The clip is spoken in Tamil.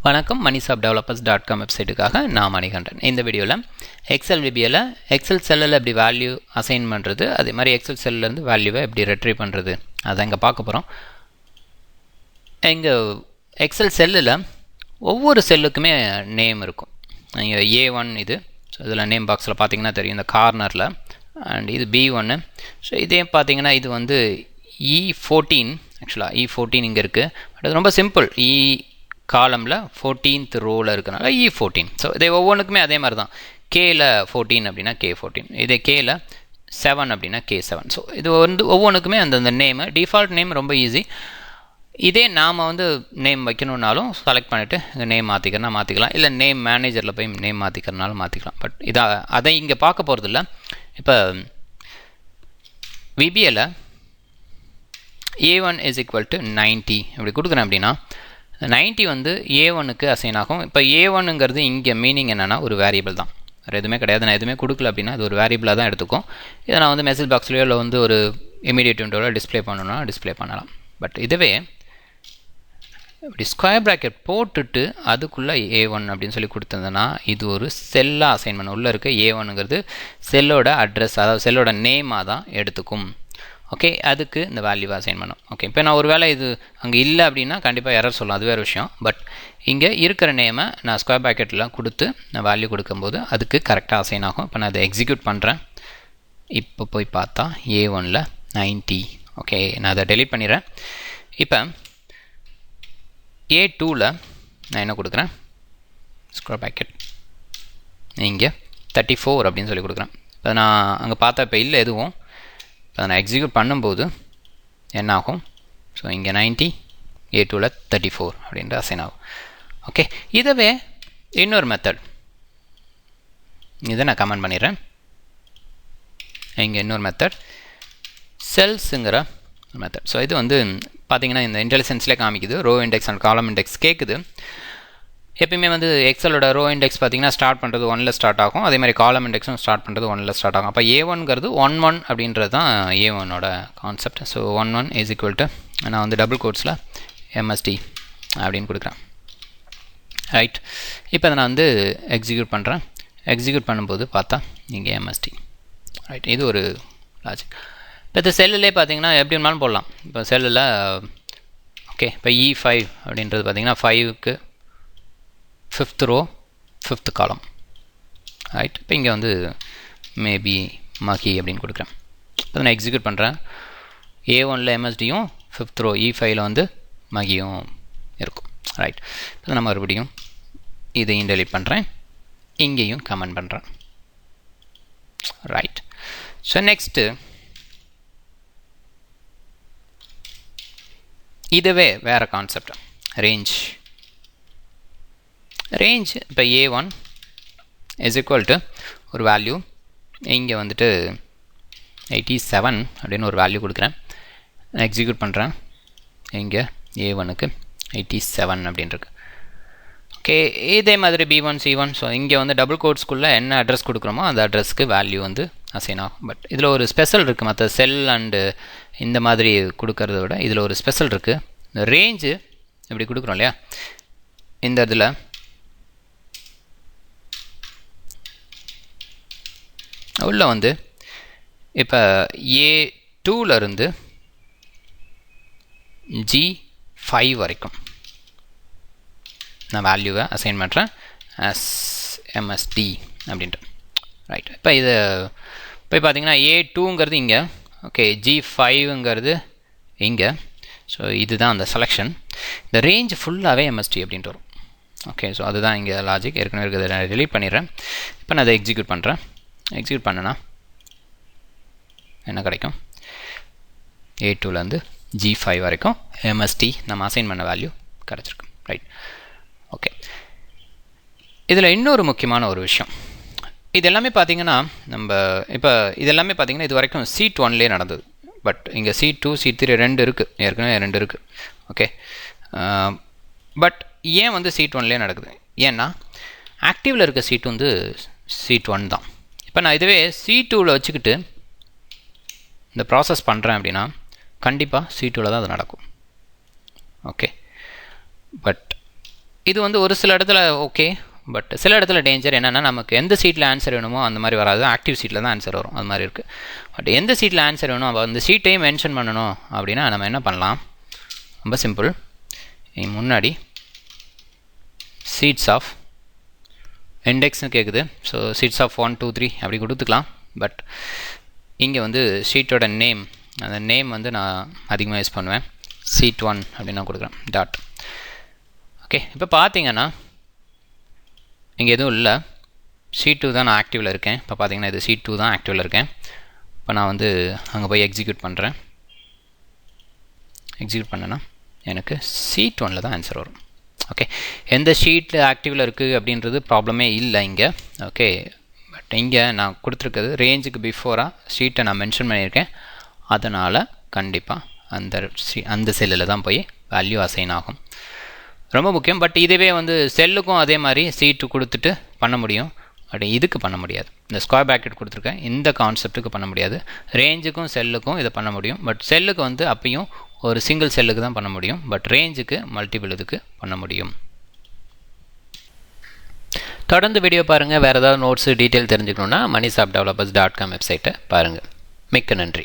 வணக்கம் மணிசாப் டெவலப்பர்ஸ் டாட் காம் வெப்சைட்டுக்காக நான் மணிகண்டன். இந்த வீடியோவில் எக்ஸல் விபியில் எக்ஸல் செல்லில் எப்படி வேல்யூ அசைன் பண்ணுறது அதே மாதிரி எக்ஸல் செல்லேருந்து வேல்யூவை எப்படி ரெட்ரீவ் பண்ணுறது அதை இங்கே பார்க்க போகிறோம் எங்கள் எக்ஸல் செல்லில் ஒவ்வொரு செல்லுக்குமே நேம் இருக்கும். இங்கே ஏ ஒன் இது ஸோ இதில் நேம் பாக்ஸில் பார்த்தீங்கன்னா தெரியும் இந்த கார்னரில் அண்ட் இது பி ஒன்று ஸோ இதே பார்த்தீங்கன்னா இது வந்து இ ஃபோர்டீன் ஆக்சுவலாக இ ஃபோர்டீன் இங்கே இருக்குது பட் அது ரொம்ப சிம்பிள் இ e காலமில் ஃபோர்டீன்த் ரோவில் இருக்கனால இ ஃபோர்டீன் ஸோ இதே ஒவ்வொன்றுக்குமே அதே மாதிரி தான் கேல ஃபோர்டீன் அப்படின்னா கே ஃபோர்டீன் இதே கேல செவன் அப்படின்னா கே செவன் ஸோ இது வந்து ஒவ்வொன்றுக்குமே அந்தந்த நேமு டிஃபால்ட் நேம் ரொம்ப ஈஸி இதே நாம் வந்து நேம் வைக்கணுன்னாலும் செலக்ட் பண்ணிவிட்டு நேம் மாற்றிக்கிறனா மாற்றிக்கலாம் இல்லை நேம் மேனேஜரில் போய் நேம் மாற்றிக்கிறனாலும் மாற்றிக்கலாம் பட் இதை அதை இங்கே பார்க்க போகிறதில்ல இப்போ VBL A one is equal to ninety இப்படி கொடுக்குறேன் அப்படின்னா நைன்ட்டி வந்து ஏ ஒனுக்கு அசைன் ஆகும். இப்போ ஏ ஒன்னுங்கிறது இங்கே மீனிங் என்னென்னா ஒரு வேரியபிள் தான். வேறு எதுவுமே கிடையாது. நான் எதுவுமே கொடுக்கல அப்படின்னா அது ஒரு வேரியபிளாக தான் எடுத்துக்கும். இதை நான் வந்து மெசேஜ் பாக்ஸ்லேயோ இல்லை வந்து ஒரு இமீடியட் விண்டோவில் டிஸ்பிளே பண்ணணும்னா டிஸ்பிளே பண்ணலாம். பட் இதுவே இப்படி ஸ்கொயர் ப்ராக்கெட் போட்டுட்டு அதுக்குள்ளே ஏ ஒன் அப்படின்னு சொல்லி கொடுத்துருந்தேன்னா இது ஒரு செல்லாக அசைன்மெண்ட் உள்ளே இருக்க ஏ ஒன்னுங்கிறது செல்லோட அட்ரஸ் அதாவது செல்லோட நேமாக தான் எடுத்துக்கும். ஓகே அதுக்கு இந்த வேல்யூவை அசைன் பண்ணும். ஓகே இப்போ நான் ஒரு வேளை இது அங்கே இல்லை அப்படின்னா கண்டிப்பாக எரர் சொல்லலாம். அது வேறு விஷயம். பட் இங்கே இருக்கிற நேமை நான் ஸ்கொயர் பேக்கெட்டில் கொடுத்து நான் வேல்யூ கொடுக்கும்போது அதுக்கு கரெக்டாக அசைன் ஆகும். இப்போ நான் அதை எக்ஸிக்யூட் பண்ணுறேன் இப்போ போய் பார்த்தா ஏ ஒனில் நைன்ட்டி ஓகே நான் அதை டெலிட் பண்ணிடுறேன். இப்போ ஏ டூவில் நான் என்ன கொடுக்குறேன்? ஸ்கொயர் பேக்கெட் இங்கே தேர்ட்டி ஃபோர் அப்படின்னு சொல்லி கொடுக்குறேன். இப்போ நான் அங்கே பார்த்தா இப்போ இல்லை எதுவும். இப்போ நான் எக்ஸிக்யூட் பண்ணும்போது என்ன ஆகும் ஸோ இங்கே நைன்ட்டி ஏ டூவில் தேர்ட்டி ஃபோர் அப்படின்ற அசைன் ஆகும் ஓகே இதவே இன்னொரு மெத்தட் இதை நான் கமெண்ட் பண்ணிடுறேன். இங்கே இன்னொரு மெத்தட் செல்ஸுங்கிற மெத்தட் ஸோ இது வந்து பார்த்தீங்கன்னா இந்த இன்டெலிஜென்ஸ்லேயே காமிக்குது. Row index and column index கேட்குது எப்பயுமே வந்து எக்ஸலோட ரோ இண்டெக்ஸ் பார்த்தீங்கன்னா ஸ்டார்ட் பண்ணுறது ஒனில் ஸ்டார்ட் ஆகும். அதே மாதிரி காலம் இண்டெக்ஸும் ஸ்டார்ட் பண்ணுறது ஒனில் ஸ்டார்ட் ஆகும். அப்போ ஏ ஒன்ங்கிறது ஒன் ஒன் அப்படின்றது தான் ஏ ஒன்னோட concept so one one is equal to நான் வந்து டபுள் கோட்ஸில் எம்எஸ்டி அப்படின்னு கொடுக்குறேன். ரைட் இப்போ அதை நான் வந்து எக்ஸிக்யூட் பண்ணுறேன் எக்ஸிக்யூட் பண்ணும்போது பார்த்தா நீங்கள் எம்எஸ்டி ரைட் இது ஒரு லாஜிக் இப்போ இந்த செல்லுலே பார்த்தீங்கன்னா எப்படி வேணாலும் போடலாம். இப்போ செல்லில் ஓகே இப்போ இ e ஃபைவ் அப்படின்றது பார்த்தீங்கன்னா ஃபைவுக்கு fifth row fifth column right இப்போ இங்கே வந்து மேபி மகி அப்படின்னு கொடுக்குறேன். இப்போ நான் எக்ஸிக்யூட் பண்ணுறேன் ஏ ஒனில் எம்எஸ்டியும் ஃபிஃப்த் ரோ இ ஃபைவ்ல வந்து மகியும் இருக்கும். ரைட் இப்போ நான் மறுபடியும் இதையும் டெலிட் பண்ணுறேன் இங்கேயும் கமெண்ட் பண்ணுறேன் ரைட் ஸோ நெக்ஸ்ட்டு இதுவே வேறு கான்செப்ட் ரேஞ்ச் ரேஞ்ச் இப்போ A one is equal to ஒரு வேல்யூ இங்கே வந்துட்டு எயிட்டி செவன் அப்படின்னு ஒரு வேல்யூ கொடுக்குறேன். எக்ஸிக்யூட் பண்ணுறேன் இங்கே ஏ ஒனுக்கு எயிட்டி செவன் அப்படின்ருக்கு ஓகே இதே மாதிரி B one C one so இங்கே வந்து டபுள் கோட்ஸ்க்குள்ளே என்ன அட்ரஸ் கொடுக்குறோமோ அந்த அட்ரஸ்க்கு வேல்யூ வந்து அசைன் ஆகும். பட் இதில் ஒரு ஸ்பெஷல் இருக்குது மற்ற செல் அண்டு இந்த மாதிரி கொடுக்கறத விட இதில் ஒரு ஸ்பெஷல் இருக்குது இந்த ரேஞ்சு இப்படி கொடுக்குறோம் இல்லையா? இந்த இதில் உள்ள வந்து இப்போ ஏ டூவிலருந்து ஜி ஃபைவ் வரைக்கும் நான் வேல்யூவை அசைன் பண்ணுறேன் எஸ் எம்எஸ்டி அப்படின்ட்டு. ரைட் இப்போ இது போய் பார்த்தீங்கன்னா ஏ டூங்கிறது இங்கே. ஓகே ஜி ஃபைவ்ங்கிறது இங்கே. ஸோ இதுதான் அந்த செலெக்ஷன் இந்த ரேஞ்ச் ஃபுல்லாகவே எம்எஸ்டி அப்படின்ட்டு வரும். ஓகே ஸோ அதுதான் இங்கே லாஜிக் ஏற்கனவே இருக்கிறத நான் டெலீட் பண்ணிடுறேன். இப்போ நான் அதை எக்ஸிக்யூட் பண்ணுறேன் எக்ஸிக்யூட் பண்ணனா என்ன கிடைக்கும்? ஏ டூலேருந்து ஜி ஃபைவ் வரைக்கும் எம்எஸ்டி நம்ம அசைன் பண்ண வேல்யூ கிடச்சிருக்கு. ரைட் ஓகே இதில் இன்னொரு முக்கியமான ஒரு விஷயம். இது எல்லாமே பார்த்தீங்கன்னா நம்ம இப்போ இது எல்லாமே பார்த்தீங்கன்னா இது வரைக்கும் சீட் ஒன்லேயே நடந்தது. பட் இங்கே சீட் டூ சீட் த்ரீ ரெண்டு இருக்குது ஏற்கனவே ரெண்டு இருக்குது ஓகே பட் ஏன் வந்து சீட் ஒன்லேயே நடக்குது? ஏன்னா ஆக்டிவில் இருக்க சீட் வந்து சீட் ஒன் தான். இப்போ நான் இதுவே சி டூவில் வச்சுக்கிட்டு இந்த ப்ராசஸ் பண்ணுறேன் அப்படின்னா கண்டிப்பாக சி டூவில் தான் அது நடக்கும். ஓகே பட் இது வந்து ஒரு சில இடத்துல ஓகே பட் சில இடத்துல டேஞ்சர் என்னென்னா நமக்கு எந்த சீட்டில் ஆன்சர் வேணுமோ அந்த மாதிரி வராது. ஆக்டிவ் சீட்டில் தான் ஆன்சர் வரும். அது மாதிரி இருக்குது பட் எந்த சீட்டில் ஆன்சர் வேணும் அப்போ அந்த சீட்டையும் மென்ஷன் பண்ணணும் அப்படின்னா நம்ம என்ன பண்ணலாம்? ரொம்ப சிம்பிள் முன்னாடி சீட்ஸ் ஆஃப் இண்டெக்ஸ்னு கேட்குது so sheets of one two three அப்படி கொடுத்துக்கலாம். பட் இங்கே வந்து ஷீட்டோட நேம் அந்த நேம் வந்து நான் அதிகமாக யூஸ் பண்ணுவேன். சீட் ஒன் அப்படின்னு நான் கொடுக்குறேன். டாட் ஓகே இப்போ பார்த்தீங்கன்னா இங்கே எதுவும் இல்லை. சீட் டூ தான் நான் ஆக்டிவில் இருக்கேன். இப்போ பார்த்தீங்கன்னா இது சீட் டூ தான் ஆக்டிவில் இருக்கேன். இப்போ நான் வந்து அங்கே போய் எக்ஸிக்யூட் பண்ணுறேன் எக்ஸிக்யூட் பண்ணேன்னா எனக்கு சீட் ஒனில் தான் ஆன்சர் வரும். ஓகே எந்த ஷீட் ஆக்டிவில் இருக்குது அப்படின்றது ப்ராப்ளமே இல்லை இங்கே. ஓகே பட் இங்கே நான் கொடுத்துருக்கிறது ரேஞ்சுக்கு பிஃபோராக ஷீட்டை நான் மென்ஷன் பண்ணியிருக்கேன். அதனால் கண்டிப்பாக அந்த ஷீ அந்த செல்லில் தான் போய் வேல்யூ அசைன் ஆகும். ரொம்ப முக்கியம். பட் இதுவே வந்து செல்லுக்கும் அதே மாதிரி சீட்டு கொடுத்துட்டு பண்ண முடியும். அப்படி இதுக்கு பண்ண முடியாது. இந்த ஸ்கொயர் பேக்கெட் கொடுத்துருக்கேன். இந்த கான்செப்ட்டுக்கு பண்ண முடியாது. ரேஞ்சுக்கும் செல்லுக்கும் இதை பண்ண முடியும். பட் செல்லுக்கு வந்து அப்பையும் ஒரு சிங்கிள் செல்லுக்கு தான் பண்ண முடியும். பட் ரேஞ்சுக்கு மல்டிபிள் இதுக்கு பண்ண முடியும். தொடர்ந்து வீடியோ பாருங்கள் வேறு ஏதாவது நோட்ஸு டீட்டெயில் தெரிஞ்சுக்கணுன்னா மணிசாப் டெவலப்பர்ஸ் டாட் காம் வெப்சைட்டை பாருங்கள் மிக்க நன்றி.